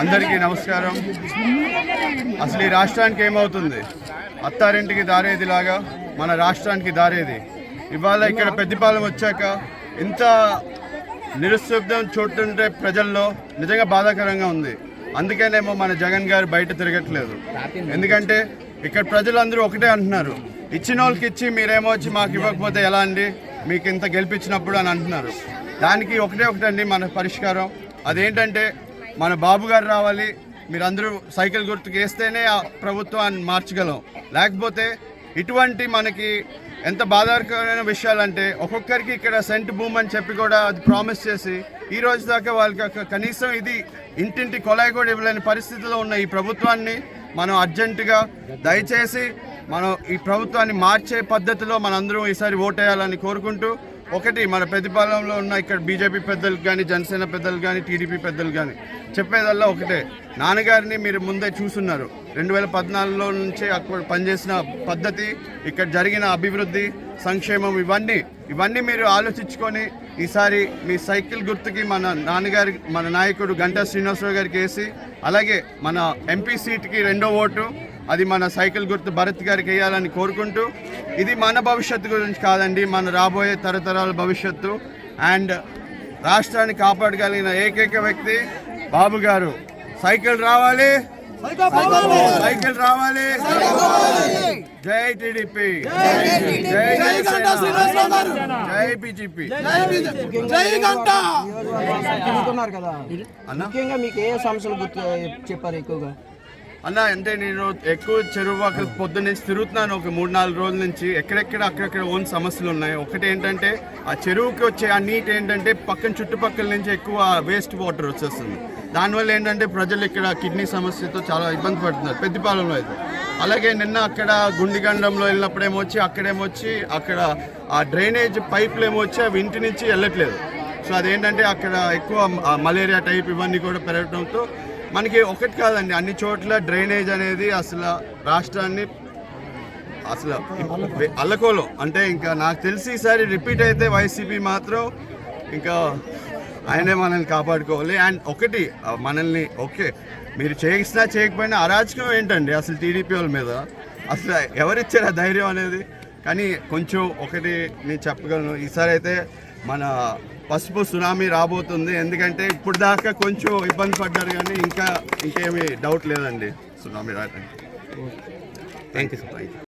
అందరికీ నమస్కారం. అసలు ఈ రాష్ట్రానికి ఏమవుతుంది? అత్తారింటికి దారేదిలాగా మన రాష్ట్రానికి దారేది. ఇవాళ ఇక్కడ పెద్దపాలెం వచ్చాక ఇంత నిరుశబ్దం చూస్తుంటే ప్రజల్లో నిజంగా బాధాకరంగా ఉంది. అందుకేనేమో మన జగన్ గారు బయట తిరగట్లేదు. ఎందుకంటే ఇక్కడ ప్రజలందరూ ఒకటే అంటున్నారు. ఇచ్చిన వాళ్ళకి ఇచ్చి మీరేమో వచ్చి మాకు ఇవ్వకపోతే ఎలా అండి? మీకు ఇంత గెలిపించినప్పుడు అని అంటున్నారు. దానికి ఒకటే ఒకటండి మన పరిష్కారం. అదేంటంటే మన బాబు గారు రావాలి మీరందరూ సైకిల్ గుర్తుకు వేస్తేనే ఆ ప్రభుత్వాన్ని మార్చగలం. లేకపోతే ఇటువంటి మనకి ఎంత బాధాకరమైన విషయాలంటే ఒక్కొక్కరికి ఇక్కడ సెంట్ భూమ్ అని చెప్పి కూడా అది ప్రామిస్ చేసి ఈ రోజు దాకా వాళ్ళకి ఒక కనీసం ఇది ఇంటింటి కొలాయి కూడా ఇవ్వలేని పరిస్థితిలో ఉన్న ఈ ప్రభుత్వాన్ని మనం అర్జెంటుగా దయచేసి మనం ఈ ప్రభుత్వాన్ని మార్చే పద్ధతిలో మనందరం ఈసారి ఓటేయాలని కోరుకుంటూ ఒకటి మన ప్రతిపాలనలో ఉన్న ఇక్కడ బీజేపీ పెద్దలకు కానీ జనసేన పెద్దలు కానీ టీడీపీ పెద్దలు కానీ చెప్పేదల్లా ఒకటే. నాన్నగారిని మీరు ముందే చూసున్నారు. రెండు వేల పద్నాలుగులో నుంచి అక్కడ పనిచేసిన పద్ధతి ఇక్కడ జరిగిన అభివృద్ధి సంక్షేమం ఇవన్నీ ఇవన్నీ మీరు ఆలోచించుకొని ఈసారి మీ సైకిల్ గుర్తుకి మన నాన్నగారి మన నాయకుడు గంటా శ్రీనివాసరావు గారికి వేసి అలాగే మన ఎంపీ సీట్కి రెండో ఓటు అది మన సైకిల్ గుర్తు భరత్ గారికి వేయాలని కోరుకుంటూ ఇది మన భవిష్యత్తు గురించి కాదండి మన రాబోయే తరతరాల భవిష్యత్తు. అండ్ రాష్ట్రాన్ని కాపాడగలిగిన ఏకైక వ్యక్తి బాబు గారు. సైకిల్ రావాలి. సైకిల్ రావాలి. జై టీడీపీ. జై జనసేన. జై బీజేపీ. తిరుగుతున్నారు కదా అన్న ముఖ్యంగా మీకు ఏ సమస్యలు గుర్తు చెప్పారు ఎక్కువగా? అన్న అంటే నేను ఎక్కువ చెరువు అక్కడ పొద్దున్న నుంచి తిరుగుతున్నాను ఒక మూడు నాలుగు రోజుల నుంచి. ఎక్కడెక్కడ అక్కడక్కడ ఓన్ సమస్యలు ఉన్నాయి. ఒకటి ఏంటంటే ఆ చెరువుకి వచ్చే ఆ నీట్ ఏంటంటే పక్కన చుట్టుపక్కల నుంచి ఎక్కువ వేస్ట్ వాటర్ వచ్చేస్తుంది. దానివల్ల ఏంటంటే ప్రజలు ఇక్కడ కిడ్నీ సమస్యతో చాలా ఇబ్బంది పడుతున్నారు. పెద్దపాలెంలో అయితే. అలాగే నిన్న అక్కడ గుండిగండంలో వెళ్ళినప్పుడేమో వచ్చి అక్కడేమో వచ్చి అక్కడ ఆ డ్రైనేజ్ పైపులు ఏమో వచ్చి అవి ఇంటి నుంచి వెళ్ళట్లేదు. సో అదేంటంటే అక్కడ ఎక్కువ మలేరియా టైప్ ఇవన్నీ కూడా పెరగడంతో మనకి ఒకటి కాదండి అన్ని చోట్ల డ్రైనేజ్ అనేది అసలు రాష్ట్రాన్ని అసలు అల్లకోలం. అంటే ఇంకా నాకు తెలిసి ఈసారి రిపీట్ అయితే వైసీపీ మాత్రం ఇంకా ఆయనే మనల్ని కాపాడుకోవాలి. అండ్ ఒకటి మనల్ని ఓకే మీరు చేసినా చేయకపోయినా అరాచకం ఏంటండి అసలు టీడీపీ వాళ్ళ మీద? అసలు ఎవరిచ్చారు ధైర్యం అనేది? కానీ కొంచెం ఒకటి నేను చెప్పగలను ఈసారి అయితే మన పసుపు సునామీ రాబోతుంది. ఎందుకంటే ఇప్పుడు దాకా కొంచెం ఇబ్బంది పడ్డారు కానీ ఇంకా ఇంకేమీ డౌట్ లేదండి. సునామీ రావడానికి thank you sir thank you